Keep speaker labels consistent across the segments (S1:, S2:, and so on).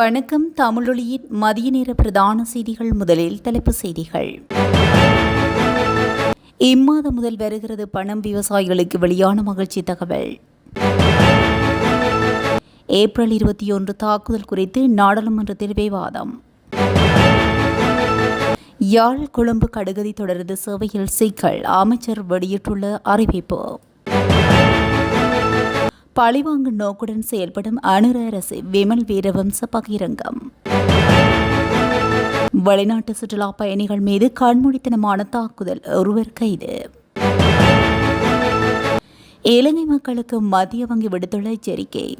S1: வணக்கம். தமிழொலியின் மதிய நேர பிரதான செய்திகள் முதலில் தலைப்பு செய்திகள். இம்மாதம் முதல் வருகிறது பணம் விவசாயிகளுக்கு வெளியான மகிழ்ச்சி தகவல். ஏப்ரல் இருபத்தி ஒன்று தாக்குதல் குறித்து நாடாளுமன்றத்தில் விவாதம் யாழ் கொழும்பு கடுகதி தொடர்ந்து சேவையில் சிக்கல். அமைச்சர் வெளியிட்டுள்ள அறிவிப்பு. பழிவாங்கும் நோக்குடன் செயல்படும் அனுர அரசு விமல் வீரவம்ச பகிரங்கம். வெளிநாட்டு சுற்றுலா பயணிகள் மீது கண்மூடித்தனமான தாக்குதல் ஒருவர் கைது. இலங்கை மக்களுக்கு மத்திய வங்கி விடுத்துள்ள எச்சரிக்கை.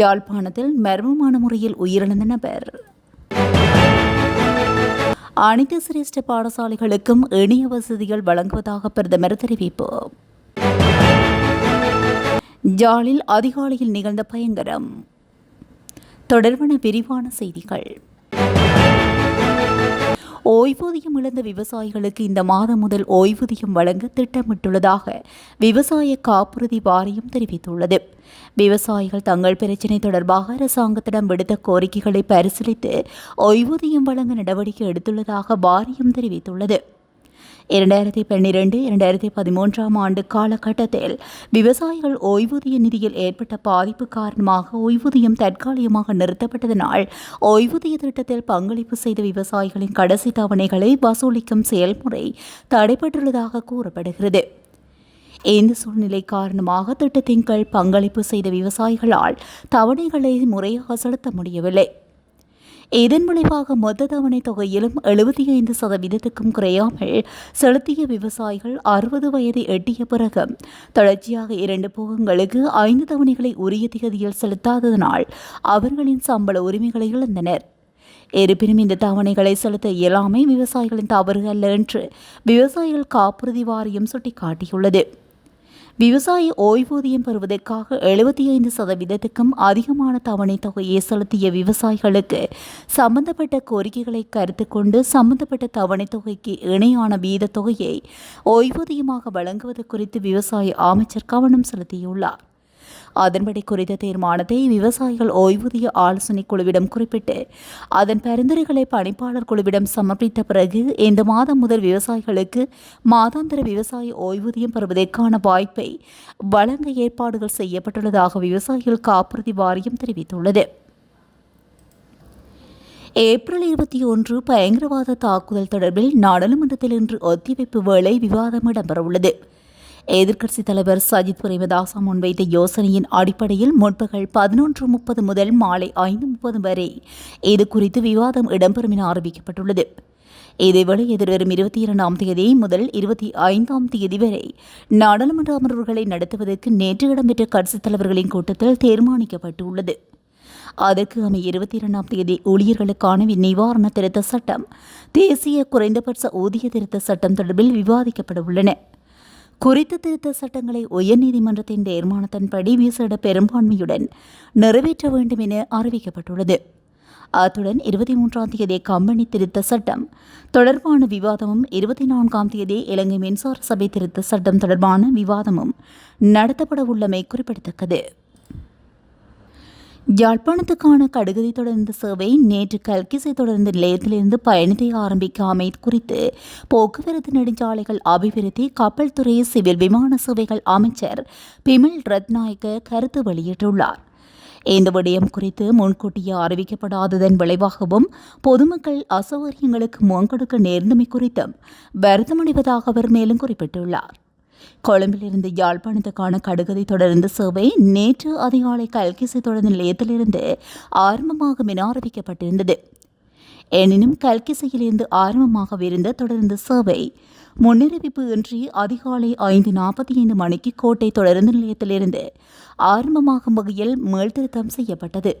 S1: ஜாழ்ப்பாணத்தில் மர்மமான முறையில் உயிரிழந்த நபர். அனைத்து சிரேஷ்ட பாடசாலைகளுக்கும் இணைய வசதிகள் வழங்குவதாக பிரதமர் தெரிவிப்பு. ஜாலில் அதிகாலையில் நிகழ்ந்த பயங்கரம். தொடர்பான விரிவான செய்திகள். ஓய்வூதியம் இழந்த விவசாயிகளுக்கு இந்த மாதம் முதல் ஓய்வூதியம் வழங்க திட்டமிட்டுள்ளதாக விவசாய காப்புறுதி வாரியம் தெரிவித்துள்ளது. விவசாயிகள் தங்கள் பிரச்சினை தொடர்பாக அரசாங்கத்திடம் விடுத்த கோரிக்கைகளை பரிசீலித்து ஓய்வூதியம் வழங்க நடவடிக்கை எடுத்துள்ளதாக வாரியம் தெரிவித்துள்ளது. இரண்டாயிரத்தி பன்னிரண்டு இரண்டாயிரத்தி பதிமூன்றாம் ஆண்டு காலகட்டத்தில் விவசாயிகள் ஓய்வூதிய நிதியில் ஏற்பட்ட பாதிப்பு காரணமாக ஓய்வூதியம் தற்காலிகமாக நிறுத்தப்பட்டதனால் ஓய்வூதிய திட்டத்தில் பங்களிப்பு செய்த விவசாயிகளின் கடைசி தவணைகளை வசூலிக்கும் செயல்முறை தடைபட்டுள்ளதாக கூறப்படுகிறது. இந்த சூழ்நிலை காரணமாக திட்டத்தின் கீழ் பங்களிப்பு செய்த விவசாயிகளால் தவணைகளை முறையாக செலுத்த முடியவில்லை. இதன் விளைவாக மொத்த தவணை தொகையிலும் எழுபத்தி ஐந்து சதவீதத்துக்கும் குறையாமல் செலுத்திய விவசாயிகள் அறுபது வயதை எட்டிய பிறகு தொடர்ச்சியாக இரண்டு போகங்களுக்கு ஐந்து தவணைகளை உரிய திகதியில் செலுத்தாததனால் அவர்களின் சம்பள உரிமைகளை இழந்தனர். இருப்பினும் இந்த தவணைகளை செலுத்த இயலாமை விவசாயிகளின் தவறு அல்ல என்று விவசாயிகள் காப்புறுதி வாரியம் சுட்டிக்காட்டியுள்ளது. விவசாய ஓய்வூதியம் பெறுவதற்காக எழுபத்தி ஐந்து சதவீதத்துக்கும் அதிகமான தவணை தொகையை செலுத்திய விவசாயிகளுக்கு சம்பந்தப்பட்ட கோரிக்கைகளை கருத்து கொண்டு சம்பந்தப்பட்ட தவணை தொகைக்கு இணையான வீத தொகையை ஓய்வூதியமாக வழங்குவது குறித்து விவசாய அமைச்சர் கவனம் செலுத்தியுள்ளார். அதன்படி குறித்த தீர்மானத்தை விவசாயிகள் ஓய்வூதிய ஆலோசனை குழுவிடம் குறிப்பிட்டு அதன் பரிந்துரைகளை பணிப்பாளர் குழுவிடம் சமர்ப்பித்த பிறகு இந்த மாதம் முதல் விவசாயிகளுக்கு மாதாந்திர விவசாய ஓய்வூதியம் பெறுவதற்கான வாய்ப்பை வழங்க ஏற்பாடுகள் செய்யப்பட்டுள்ளதாக விவசாயிகள் காப்புறுதி வாரியம் தெரிவித்துள்ளது. ஏப்ரல் இருபத்தி ஒன்று பயங்கரவாத தாக்குதல் தொடர்பில் நாடாளுமன்றத்தில் இன்று ஒத்திவைப்பு வேளை விவாதம் இடம்பெறவுள்ளது. எதிர்க்கட்சித் தலைவர் சஜித் பிரேமதாசா முன்வைத்த யோசனையின் அடிப்படையில் முற்பகல் பதினொன்று முப்பது முதல் மாலை ஐந்து முப்பது வரை இது குறித்து விவாதம் இடம்பெறும் என அறிவிக்கப்பட்டுள்ளது. இதேவேளை எதிர்வரும் இருபத்தி இரண்டாம் தேதி முதல் இருபத்தி ஐந்தாம் தேதி வரை நாடாளுமன்ற அமர்வுகளை நடத்துவதற்கு நேற்று இடம்பெற்ற கட்சித் தலைவர்களின் கூட்டத்தில் தீர்மானிக்கப்பட்டுள்ளது. அதற்கு அமை இருபத்தி இரண்டாம் தேதி ஊழியர்களுக்கான நிவாரண திருத்த சட்டம் தேசிய குறைந்தபட்ச ஊதிய திருத்த சட்டம் தொடர்பில் விவாதிக்கப்பட உள்ளன குறித்த திருத்த சட்டங்களை உயர்நீதிமன்றத்தின் தீர்மானத்தின்படி விசேட பெரும்பான்மையுடன் நிறைவேற்ற வேண்டும் என அறிவிக்கப்பட்டுள்ளது. அத்துடன் இருபத்தி மூன்றாம் தேதி கம்பெனி திருத்த சட்டம் தொடர்பான விவாதமும் இருபத்தி நான்காம் தேதி இலங்கை மின்சார சபை திருத்த சட்டம் தொடர்பான விவாதமும் நடத்தப்பட உள்ளமை குறிப்பிடத்தக்கது. யாழ்ப்பாணத்துக்கான கடுகதி தொடர்ந்த சேவை நேற்று கல்கிசை தொடர்ந்த நிலையத்திலிருந்து பயணத்தை ஆரம்பிக்காமை குறித்து போக்குவரத்து நெடுஞ்சாலைகள் அபிவிருத்தி கப்பல் துறை சிவில் விமான சேவைகள் அமைச்சர் பிமல் ரத்நாயக்க கருத்து வெளியிட்டுள்ளார். இந்த விடயம் குறித்து முன்கூட்டியே அறிவிக்கப்படாததன் விளைவாகவும் பொதுமக்கள் அசௌகரியங்களுக்கு முகங்கொடுக்க நேர்ந்தமை குறித்தும் வருத்தமடைவதாக அவர் மேலும் குறிப்பிட்டுள்ளார். கொழும்பிலிருந்து யாழ்ப்பாணத்துக்கான கடுகதை தொடர்ந்து சேவை நேற்று அதிகாலை கல்கிசை தொடர்ந்த நிலையத்திலிருந்து ஆரம்பமாகும் என அறிவிக்கப்பட்டிருந்தது எனினும் கல்கிசையிலிருந்து ஆரம்பமாகவிருந்த தொடர்ந்து சேவை முன்னறிவிப்பு இன்றி அதிகாலை ஐந்து நாற்பத்தி ஐந்து மணிக்கு கோட்டை தொடர்ந்து நிலையத்திலிருந்து ஆரம்பமாகும் வகையில் மேல்திருத்தம் செய்யப்பட்டது.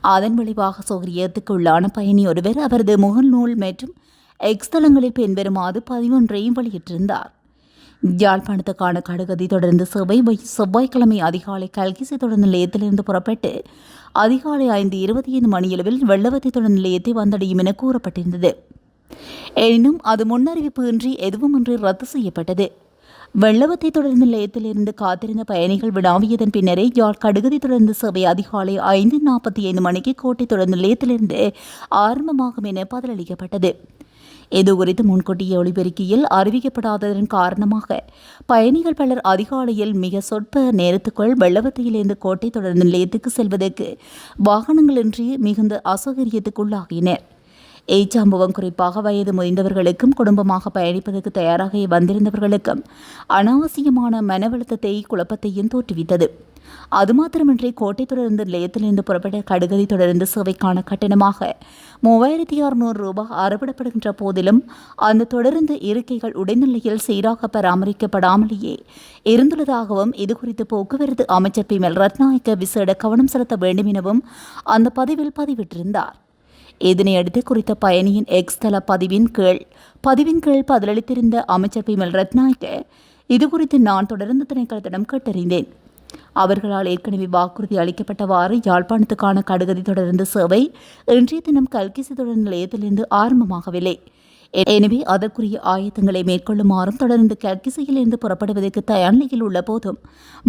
S1: அதன் விளைவாக சௌகரியத்துக்கு உள்ளான பயணி ஒருவர் அவரது முகநூல் மற்றும் எக்ஸ்தலங்களில் பின்வருமாறு பதிவொன்றையும் வெளியிட்டிருந்தார். யாழ்ப்பாணத்துக்கான கடுகதி தொடர்ந்து செவ்வாய் செவ்வாய்க்கிழமை அதிகாலை கல்கிசை தொடர் நிலையத்திலிருந்து புறப்பட்டு அதிகாலை ஐந்து இருபத்தி ஐந்து மணியளவில் வெள்ளவத்தை தொடர் நிலையத்தை வந்தடையும் என கூறப்பட்டிருந்தது. எனினும் அது முன்னறிவிப்பு இன்றி எதுவுமின்றி ரத்து செய்யப்பட்டது. வெள்ளவத்தை தொடர்ந்து நிலையத்திலிருந்து காத்திருந்த பயணிகள் வினாவியதன் பின்னரே யாழ் கடுகதி தொடர்ந்து சேவை அதிகாலை ஐந்து நாற்பத்தி ஐந்து மணிக்கு கோட்டை தொடர்ந்து நிலையத்திலிருந்து ஆரம்பமாகும் என பதிலளிக்கப்பட்டது. இதுகுறித்து முன்கூட்டிய ஒளிபெருக்கியில் அறிவிக்கப்படாததன் காரணமாக பயணிகள் பலர் அதிகாலையில் மிக சொற்ப நேரத்துக்குள் வெள்ளவத்தையிலிருந்து கோட்டை தொடர்ந்து நிலையத்துக்கு செல்வதற்கு வாகனங்களின்றி மிகுந்த அசௌகரியத்துக்குள்ளாகினர். இச்சம்பவம் குறிப்பாக வயது முதிர்ந்தவர்களுக்கும் குடும்பமாக பயணிப்பதற்கு தயாராக வந்திருந்தவர்களுக்கும் அனாவசியமான மனவழுத்தத்தை குழப்பத்தையும் தோற்றுவித்தது. அது மாத்திரமின்றி கோட்டை தொடர்ந்து நிலையத்திலிருந்து புறப்பட்ட கடுகதி தொடர்ந்து சேவைக்கான கட்டணமாக மூவாயிரத்தி அறுநூறு ரூபாய் அறவிடப்படுகின்ற போதிலும் அந்த தொடர்ந்து இருக்கைகள் உடைநிலையில் சீராக பராமரிக்கப்படாமலேயே இருந்துள்ளதாகவும் இதுகுறித்து போக்குவரத்து அமைச்சர் பிமல் ரத்நாயக்க விசேட கவனம் செலுத்த வேண்டும் எனவும் அந்த பதிவில் பதிவிட்டிருந்தார். இதனையடுத்து குறித்த பயணியின் எக்ஸ் தள பதிவின் கீழ் பதிவின் கீழ் பதிலளித்திருந்த அமைச்சர் பிமல் ரத்நாயக்க இதுகுறித்து நான் தொடர்ந்து திணைக்களத்திடம் கேட்டறிந்தேன். அவர்களால் ஏற்கனவே வாக்குறுதி அளிக்கப்பட்டவாறு யாழ்ப்பாணத்துக்கான கடுகதி தொடர்ந்து சேவை இன்றைய தினம் கல்கிசி தொடர் நிலையத்திலிருந்து ஆரம்பமாகவில்லை. எனவே அதற்குரிய ஆயத்தங்களை மேற்கொள்ளுமாறும் தொடர்ந்து கல்கிசையிலிருந்து புறப்படுவதற்கு தயார் நிலையில் உள்ள போதும்.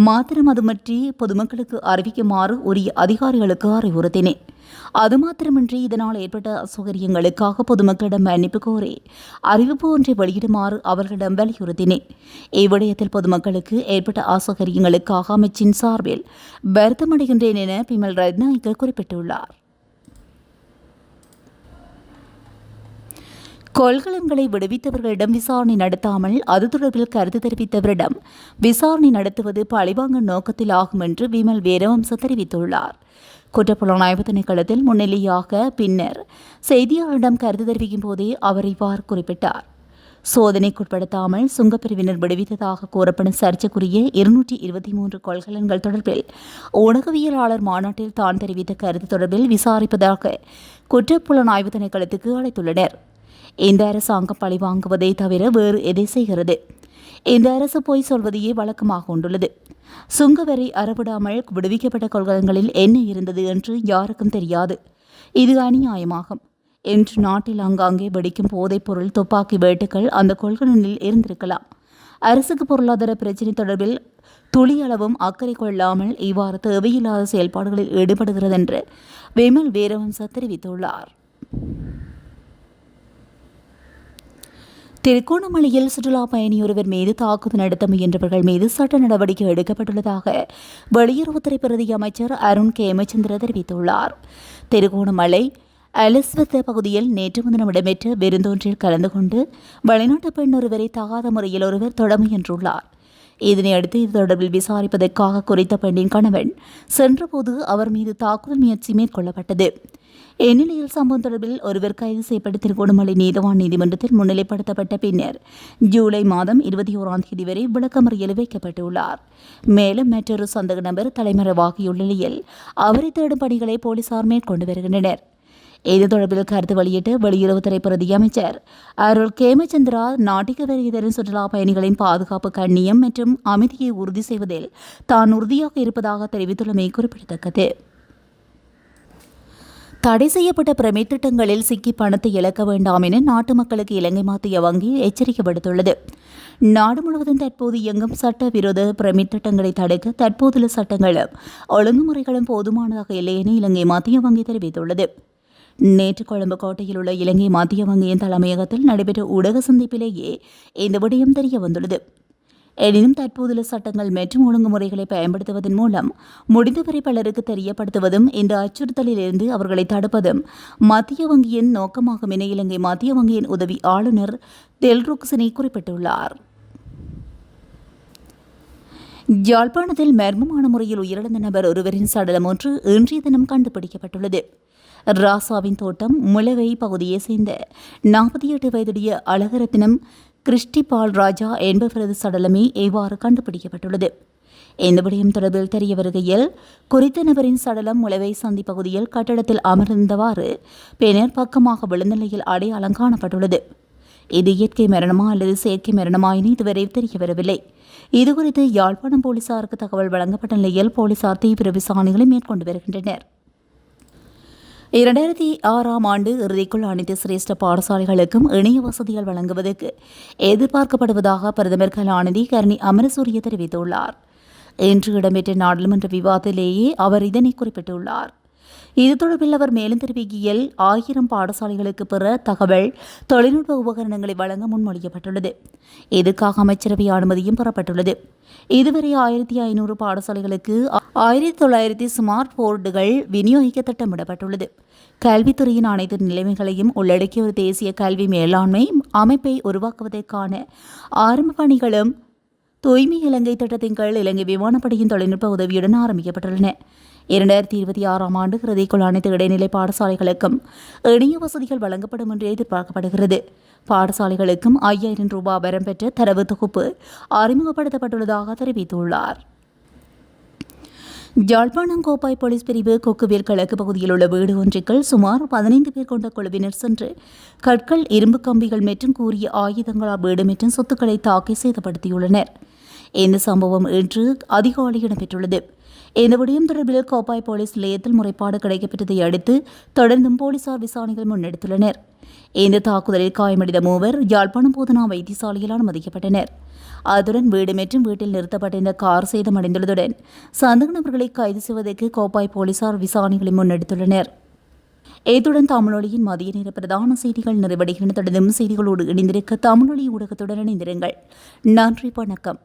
S1: மாத்திரம் அது பற்றி பொதுமக்களுக்கு அறிவிக்குமாறு உரிய அதிகாரிகளுக்கு அறிவுறுத்தினேன். அது மாத்திரமின்றி இதனால் ஏற்பட்ட அசௌகரியங்களுக்காக பொதுமக்களிடம் மன்னிப்பு கோரி அறிவிப்பு ஒன்றை வெளியிடுமாறு அவர்களிடம் வலியுறுத்தினேன். இவ்விடயத்தில் பொதுமக்களுக்கு ஏற்பட்ட அசௌகரியங்களுக்காக அமைச்சின் சார்பில் வருத்தமடைகின்றேன் என பிமல் ரத்நாயக்கர் குறிப்பிட்டுள்ளார். கொள்கலன்களை விடுவித்தவர்களிடம் விசாரணை நடத்தாமல் அது தொடர்பில் கருத்து தெரிவித்தவரிடம் விசாரணை நடத்துவது பழிவாங்கும் நோக்கத்தில் ஆகும் என்று விமல் வீரவம்ச தெரிவித்துள்ளார். குற்றப்புலனாய்வு திணைக்களத்தில் முன்னிலையாக பின்னர் செய்தியாளரிடம் கருத்து தெரிவிக்கும் போதே அவர் இவ்வாறு குறிப்பிட்டார். சோதனைக்குட்படுத்தாமல் சுங்கப்பிரிவினர் விடுவித்ததாக கூறப்படும் சர்ச்சைக்குரிய இருநூற்றி இருபத்தி மூன்று கொள்கலன்கள் தொடர்பில் ஊடகவியலாளர் மாநாட்டில் தான் தெரிவித்த கருத்து தொடர்பில் விசாரிப்பதாக குற்றப்புலனாய்வு திணைக்களத்துக்கு அழைத்துள்ளனர். இந்த அரசாங்கம் பழி வாங்குவதை தவிர வேறு எதை செய்கிறது? இந்த அரசு பொய் சொல்வதையே வழக்கமாக கொண்டுள்ளது. சுங்கவரி அறவிடாமல் விடுவிக்கப்பட்ட கொள்கலங்களில் என்ன இருந்தது என்று யாருக்கும் தெரியாது. இது அநியாயமாகும். என்று நாட்டில் ஆங்காங்கே வெடிக்கும் போதைப் பொருள் துப்பாக்கி வேட்டுக்கள் அந்த கொள்கலனில் இருந்திருக்கலாம். அரசுக்கு பொருளாதார பிரச்சினை தொடர்பில் துளியளவும் அக்கறை கொள்ளாமல் இவ்வாறு தேவையில்லாத செயல்பாடுகளில் ஈடுபடுகிறது என்று விமல் வீரவம்ச தெரிவித்துள்ளார். திருகோணமலையில் சுற்றுலா பயணி ஒருவர் மீது தாக்குதல் நடத்த முயன்றவர்கள் மீது சட்ட நடவடிக்கை எடுக்கப்பட்டுள்ளதாக வெளியுறவுத்துறை பிரதி அமைச்சர் அருண் கேமச்சந்திர தெரிவித்துள்ளார். திருகோணமலை அலிஸ்வத்த பகுதியில் நேற்று முன்தினம் இடம்பெற்ற விருந்தொன்றில் கலந்து கொண்டு வெளிநாட்டு பெண் ஒருவரை தகாத முறையில் ஒருவர் தொட முயன்றுள்ளார். இதனையடுத்து இது தொடர்பில் விசாரிப்பதற்காக குறித்த பெண்ணின் கணவன் சென்றபோது அவர் மீது தாக்குதல் முயற்சி மேற்கொள்ளப்பட்டது. இந்நிலையில் சம்பவம் தொடர்பில் ஒருவர் கைது செய்யப்பட்டு திருகோணமலை நீதவான் நீதிமன்றத்தில் முன்னிலைப்படுத்தப்பட்ட பின்னர் ஜூலை மாதம் இருபத்தி ஓராம் தேதி வரை விளக்கமறியல் வைக்கப்பட்டுள்ளார். மேலும் மற்றொரு சந்தக நபர் தலைமறைவாகியுள்ள நிலையில் அவரை தேடும் பணிகளை போலீசார் மேற்கொண்டு வருகின்றனர். இது தொடர்பில் கருத்து வெளியிட்டு வெளியுறவுத்துறை பிரதி அமைச்சர் அருள் கேமச்சந்திரா நாட்டுக்கு வருகை தரும் சுற்றுலா பயணிகளின் பாதுகாப்பு கண்ணியம் மற்றும் அமைதியை உறுதி செய்வதில் தான் உறுதியாக இருப்பதாக தெரிவித்துள்ளமை குறிப்பிடத்தக்கது. தடை செய்யப்பட்ட பிரமிட் திட்டங்களில் சிக்கி பணத்தை இழக்க வேண்டாம் என நாட்டு மக்களுக்கு இலங்கை மத்திய வங்கி எச்சரிக்கை விடுத்துள்ளது. நாடு முழுவதும் தற்போது இயங்கும் சட்டவிரோத பிரமிட் திட்டங்களை தடுக்க தற்போதுள்ள சட்டங்களும் ஒழுங்குமுறைகளும் போதுமானதாக இல்லை என இலங்கை மத்திய வங்கி தெரிவித்துள்ளது. நேற்று கொழும்பு கோட்டையில் உள்ள இலங்கை மத்திய வங்கியின் தலைமையகத்தில் நடைபெற்ற ஊடக சந்திப்பிலேயே இந்த விடயம் தெரிய வந்துள்ளது. எனினும் தற்போதுள்ள சட்டங்கள் மற்றும் ஒழுங்குமுறைகளை பயன்படுத்துவதன் மூலம் முடிந்தவரை பலருக்கு தெரியப்படுத்துவதும் இந்த அச்சுறுத்தலிலிருந்து அவர்களை தடுப்பதும் மத்திய வங்கியின் நோக்கமாகும் என இலங்கை மத்திய வங்கியின் உதவி ஆளுநர் தெல்ருக்சினை குறிப்பிட்டுள்ளார். யாழ்ப்பாணத்தில் மர்மமான முறையில் உயிரிழந்த நபர் ஒருவரின் சடலம் ஒன்று இன்றைய தினம் கண்டுபிடிக்கப்பட்டுள்ளது. ராசாவின் தோட்டம் முளவை பகுதியை சேர்ந்த நாற்பத்தி எட்டு வயதுடைய அழகரத்தினம் கிறிஸ்டி பால் ராஜா என்பவரது சடலமே இவ்வாறு கண்டுபிடிக்கப்பட்டுள்ளது. இந்த விடயம் தொடர்பில் தெரிய வருகையில் குறித்த நபரின் சடலம் முளவை சந்தி பகுதியில் கட்டடத்தில் அமர்ந்தவாறு பின்னர் பக்கமாக விழுந்த நிலையில் அடையாளம் காணப்பட்டுள்ளது. இது இயற்கை மரணமா அல்லது செயற்கை மரணமா என இதுவரை தெரிய வரவில்லை. இதுகுறித்து யாழ்ப்பாணம் போலீசாருக்கு தகவல் வழங்கப்பட்ட நிலையில் போலீசார் தீவிர விசாரணைகளை மேற்கொண்டு வருகின்றனர். இரண்டாயிரத்தி ஆறாம் ஆண்டு இறுதிக்குள் அனைத்து சிரேஷ்ட பாடசாலைகளுக்கும் இணைய வசதிகள் வழங்குவதற்கு எதிர்பார்க்கப்படுவதாக பிரதமர் கலாநிதி கர்ணி அமரசூரிய தெரிவித்துள்ளார். இன்று இடம்பெற்ற நாடாளுமன்ற விவாதத்திலேயே அவர் இதனை குறிப்பிட்டுள்ளார். இது தொடர்பில் அவர் மேலும் தெரிவிக்கையில் ஆயிரம் பாடசாலைகளுக்கு பிற தகவல் தொழில்நுட்ப உபகரணங்களை வழங்க முன்மொழியப்பட்டுள்ளது. இதுக்காக அமைச்சரவை அனுமதியும் பெறப்பட்டுள்ளது. இதுவரை ஆயிரத்தி ஐநூறு பாடசாலைகளுக்கு ஆயிரத்தி தொள்ளாயிரத்தி ஸ்மார்ட் போர்டுகள் விநியோகிக்க திட்டமிடப்பட்டுள்ளது. கல்வித்துறையின் அனைத்து நிலைமைகளையும் உள்ளடக்கிய ஒரு தேசிய கல்வி மேலாண்மை அமைப்பை உருவாக்குவதற்கான ஆரம்ப பணிகளும் தூய்மை இலங்கை திட்டத்தின் கீழ் இலங்கை விமானப்படையின் தொழில்நுட்ப உதவியுடன் ஆரம்பிக்கப்பட்டுள்ளன. இரண்டாயிரத்தி இருபத்தி ஆறாம் ஆண்டு இறுதிக்குள் அனைத்து இடைநிலை பாடசாலைகளுக்கும் இணைய வசதிகள் வழங்கப்படும் என்று எதிர்பார்க்கப்படுகிறது. பாடசாலைகளுக்கும் ஐயாயிரம் ரூபாய் வரம் பெற்ற தரவு தொகுப்பு அறிமுகப்படுத்தப்பட்டுள்ளதாக தெரிவித்துள்ளார். ஜாழ்ப்பாணம் கோப்பாய் போலீஸ் பிரிவு கொக்குவேல் கிழக்கு பகுதியில் உள்ள வீடு ஒன்றுக்குள் சுமார் பதினைந்து பேர் கொண்ட குழுவினர் சென்று கற்கள் இரும்பு கம்பிகள் மற்றும் கூறிய ஆயுதங்களால் வீடு மற்றும் சொத்துக்களை தாக்கி சேதப்படுத்தியுள்ளனர் இந்த சம்பவம் இன்று அதிகாலை இடம்பெற்றுள்ளது. இந்த விடயம் தொடர்பில் கோப்பாய் போலீஸ் நிலையத்தில் முறைப்பாடு கிடைக்கப்பட்டதை அடுத்து தொடர்ந்தும் போலீசார் விசாரணைகள் முன்னெடுத்துள்ளனர். இந்த தாக்குதலில் காயமடைந்த மூவர் யாழ்ப்பாணம் போதனா வைத்தியசாலையில் அனுமதிக்கப்பட்டனர் அதுடன் வீடு மற்றும் வீட்டில் நிறுத்தப்பட்டிருந்த கார் சேதமடைந்துள்ளதுடன் சந்தக நபர்களை கைது செய்வதற்கு கோப்பாய் போலீசார் விசாரணைகளை முன்னெடுத்துள்ளனர். இத்துடன் தமிழொலியின் மதிய நேர பிரதான செய்திகள் நிறைவடைகின்றன. தொடர்ந்தும் செய்திகளோடு இணைந்திருக்க தமிழொலி ஊடகத்துடன் இணைந்திருங்கள். நன்றி வணக்கம்.